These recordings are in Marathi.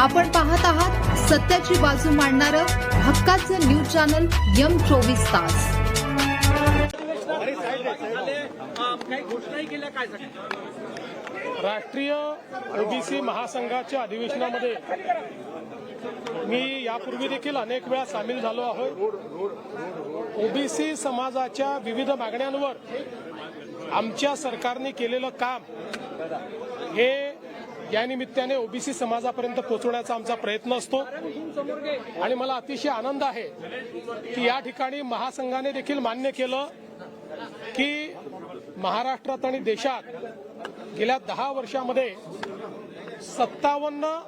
आपण पाहत आहात सत्याची बाजू मांडणारं हक्काचं न्यूज चॅनल यम चोवीस तास. राष्ट्रीय ओबीसी महासंघाच्या अधिवेशनामध्ये मी यापूर्वी देखील अनेक वेळा सामील झालो आहोत. ओबीसी समाजाच्या विविध मागण्यांवर आमच्या सरकारने केलेलं काम हे या निमित्ताने ओबीसी समाजापर्यंत पोहोचवण्याचा आमचा प्रयत्न असतो. आणि मला अतिशय आनंद आहे की या ठिकाणी महासंघाने देखील मान्य केलं की महाराष्ट्रात आणि देशात गेल्या दहा वर्षामध्ये सत्तावन्न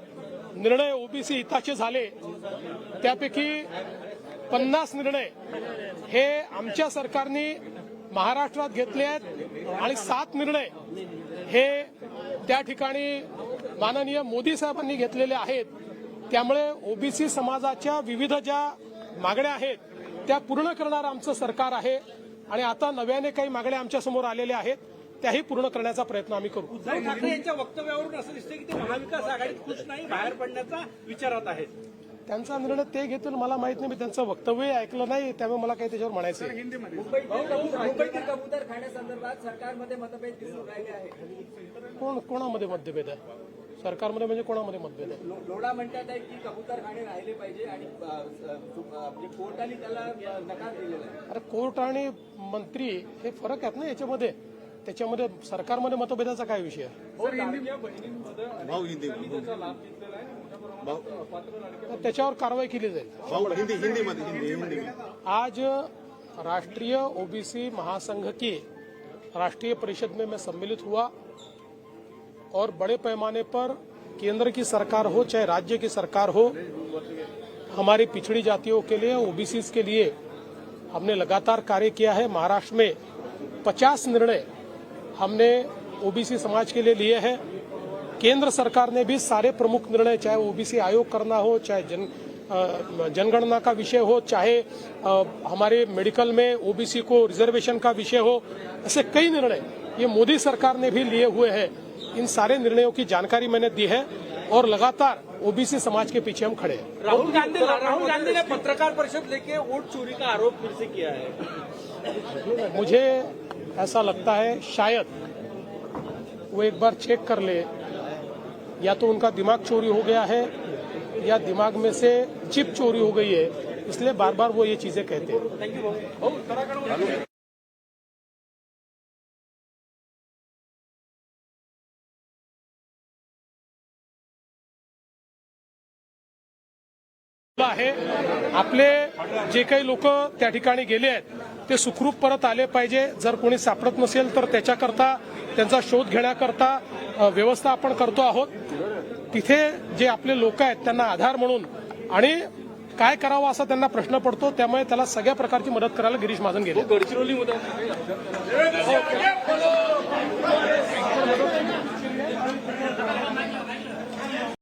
निर्णय ओबीसी हिताचे झाले. त्यापैकी पन्नास निर्णय हे आमच्या सरकारने महाराष्ट्रात घेतले आहेत आणि सात निर्णय हे त्या ठिकाणी माननीय मोदी साहेबांनी घेतलेले आहेत. त्यामुळे ओबीसी समाजाच्या विविध ज्या मागण्या आहेत त्या पूर्ण करणारं आमचं सरकार आहे. आणि आता नव्याने काही मागण्या आमच्यासमोर आलेल्या आहेत त्याही पूर्ण करण्याचा प्रयत्न आम्ही करू. उद्धव ठाकरे यांच्या वक्तव्यावरून असं दिसतं की ते महाविकास आघाडीत खुश नाही बाहेर पडण्याचा विचारात आहेत. त्यांचा निर्णय ते घेतील मला माहीत नाही मी त्यांचं वक्तव्य ऐकलं नाही त्यामुळे मला काही त्याच्यावर म्हणायचं आहे. मुंबईतील कबूतर खाण्यासंदर्भात सरकारमध्ये मतभेद दिसून राहिले आहेत. कोण कोणामध्ये मतभेद आहे? सरकारमध्ये म्हणजे कोणामध्ये मतभेद आहे? लोढा म्हणतात आहे की कबूतर खाणे राहिले पाहिजे आणि म्हणजे कोर्टाने त्याला नकार दिलेला आहे. अरे कोर्ट आणि मंत्री हे फरक आहेत ना याच्यामध्ये? त्याच्यामध्ये सरकारमध्ये मतभेदाचा काय विषय आहे? भाऊ हिंदी भाऊ तर त्याच्यावर कारवाई केली जाईल. आज राष्ट्रीय ओबीसी महासंघ की राष्ट्रीय परिषद में मैं सम्मिलित हुआ और बड़े पैमाने पर केंद्र की सरकार हो, चाहे राज्य की सरकार हो, हमारी पिछड़ी जातियों के लिए ओबीसी के लिए हमने लगातार कार्य किया है। महाराष्ट्र में 50 निर्णय हमने ओबीसी समाज के लिए लिए हैं। केंद्र सरकार ने भी सारे प्रमुख निर्णय, चाहे ओबीसी आयोग करना हो, चाहे जन जनगणना का विषय हो, चाहे हमारे मेडिकल में ओबीसी को रिजर्वेशन का विषय हो, ऐसे कई निर्णय ये मोदी सरकार ने भी लिए हुए हैं। इन सारे निर्णयों की जानकारी मैंने दी है और लगातार ओबीसी समाज के पीछे हम खड़े हैं। राहुल गांधी राहुल गांधी ने पत्रकार परिषद लेके वोट चोरी का आरोप फिर से किया है। मुझे ऐसा लगता है शायद वो एक बार चेक कर ले। या तो उनका दिमाग चोरी हो गया है या दिमाग में से चिप चोरी हो गई है। इसलिए बार बार वो ये चीज़ें कहते हैं। आहे. आपले जे काही लोक त्या ठिकाणी गेले आहेत ते सुखरूप परत आले पाहिजे. जर कोणी सापडत नसेल तर त्याच्याकरता त्यांचा शोध घेण्याकरता व्यवस्था आपण करतो आहोत. तिथे जे आपले लोक आहेत त्यांना आधार म्हणून आणि काय करावं असा त्यांना प्रश्न पडतो त्यामुळे त्याला सगळ्या प्रकारची मदत करायला गिरीश महाजन गेले. गडचिरोली